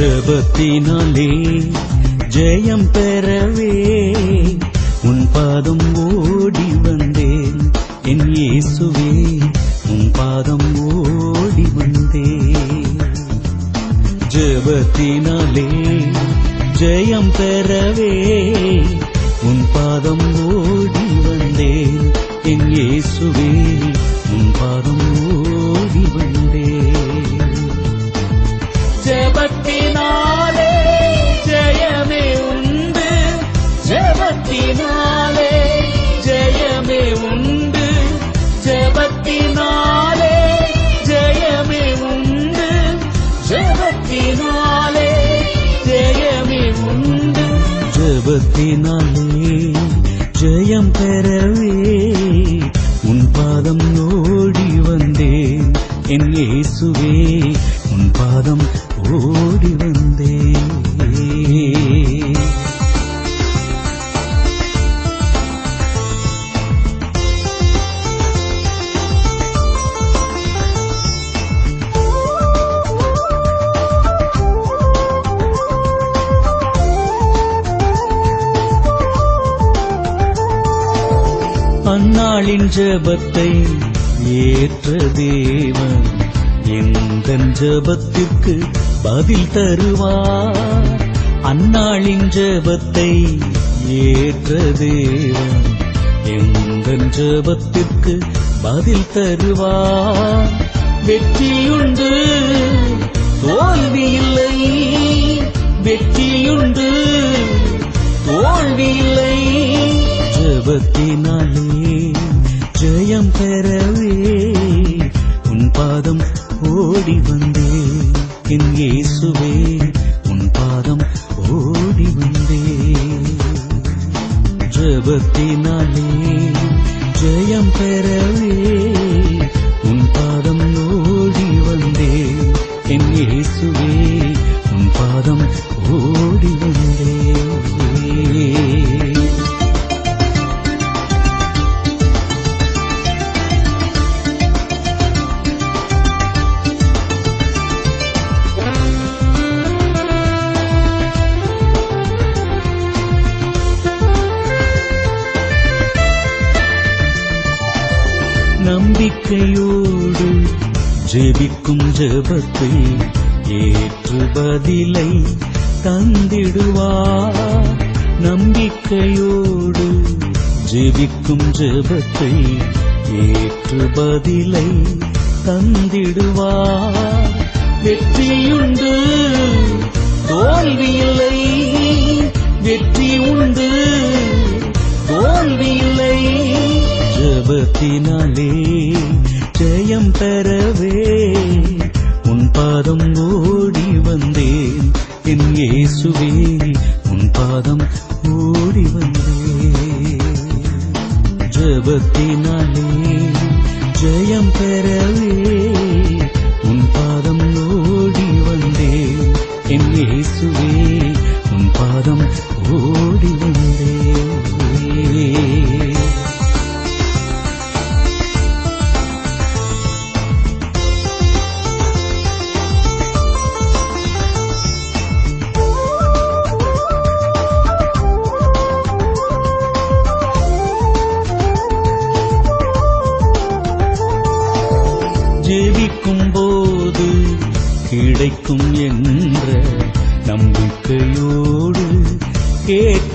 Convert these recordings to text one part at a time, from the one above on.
ஜபத்தினாலே ஜெயம் பெறவே. உன் பாதம் ஓடி வந்தேன் என் இயேசுவே உன் பாதம் ஓடி வந்தேன் ஜபத்தினாலே ஜெயம் பெறவே. உன் பாதம் ஓடி வந்தேன் என் இயேசுவே. ஜபத்தினாலே ஜெயம் பெறவே உன் பாதம் ஓடி வந்தேன். என் இயேசுவே உன் பாதம் ஓ அந்நாளின் ஜபத்தை ஏற்ற தேவன் எந்த ஜபத்திற்கு பதில் தருவார்? அந்நாளின் ஜபத்தை ஏற்ற தேவன் எந்த ஜபத்திற்கு பதில் தருவார்? வெற்றியுண்டு தோல்வியில்லை. வெற்றியுண்டு தோல்வியில்லை. இல்லை ஜபத்தினாலே ஜெயம் பெறவே உன் பாதம் ஓடி வந்தே. என் இயேசுவே உன் பாதம் ஓடி வந்தே. ஜபத்தினாலே ஜெயம் பெறவே உன் பாதம் ஓடி வந்தே. என் இயேசுவே உன் பாதம் ஓடி வந்தே. ஜெபிக்கும் ஜெபத்தை ஏற்று பதிலை தந்திடுவார் நம்பிக்கையோடு ஜெபிக்கும் ஜெபத்தை ஏற்று பதிலை தந்திடுவார் வெற்றியுண்டு தோல்வி இல்லை வெற்றி உண்டு தோல்வியில்லை. ஜபத்தினாலே ஜெயம் பெறவே உன் பாதம் ஓடி வந்தேன். என் இயேசுவே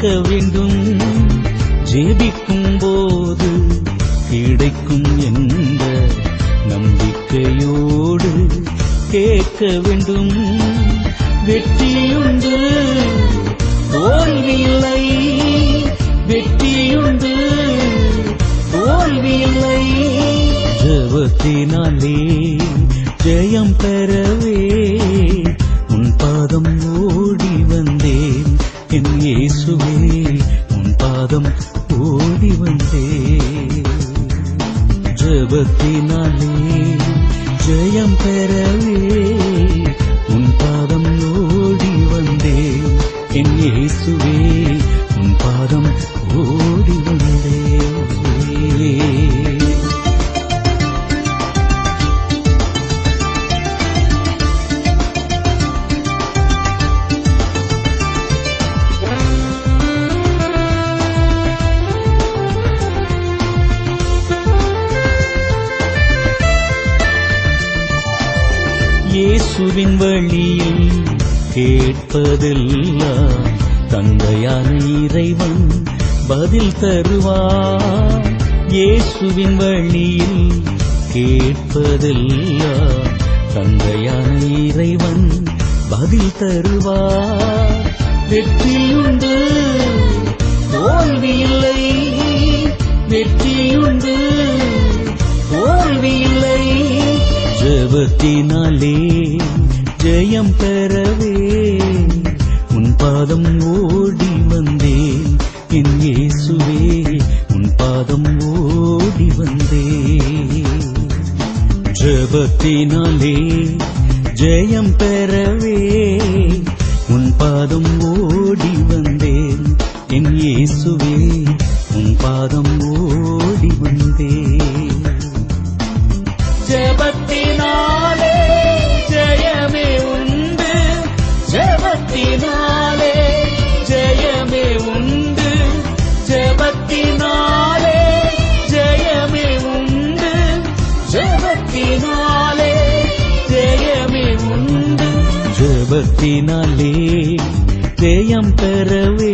கேட்க வேண்டும். ஜெபிக்கும் போது கிடைக்கும் என்ற நம்பிக்கையோடு கேட்க வேண்டும். இயேசுவே உன் பாதம் ஓடி வந்தே. ஜபத்தினாலே ஜெயம் பெறவே உன் பாதம் ஓடி வந்தே. என் இயேசுவே உன் பாதம் ஓடி வழியில் கேட்பதெல்லாம் தந்தையான இறைவன் பதில் தருவார். இயேசுவின் வழியில் கேட்பதெல்லாம் தந்தையான இறைவன் பதில் தருவார். வெற்றியுண்டு தோல்வியில்லை. வெற்றியுண்டு தோல்வியில்லை. ஜபத்தினாலே ஜெயம் பெறவே. உன் பாதம் ஓடி வந்தேன். என் இயேசுவே உன் பாதம் ஓடி வந்தேன். ஜபத்தினாலே ஜெயம் பெறவே. உன் பாதம் ஓடி வந்தேன். என் இயேசுவே உன் பாதம் ஓடி வந்தேன். ஜபத்தினாலே ஜபத்தினாலே ஜெயம் பெறவே.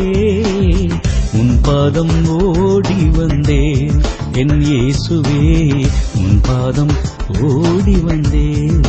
உன் பாதம் ஓடி வந்தேன். என் இயேசுவே உன் பாதம் ஓடி வந்தேன்.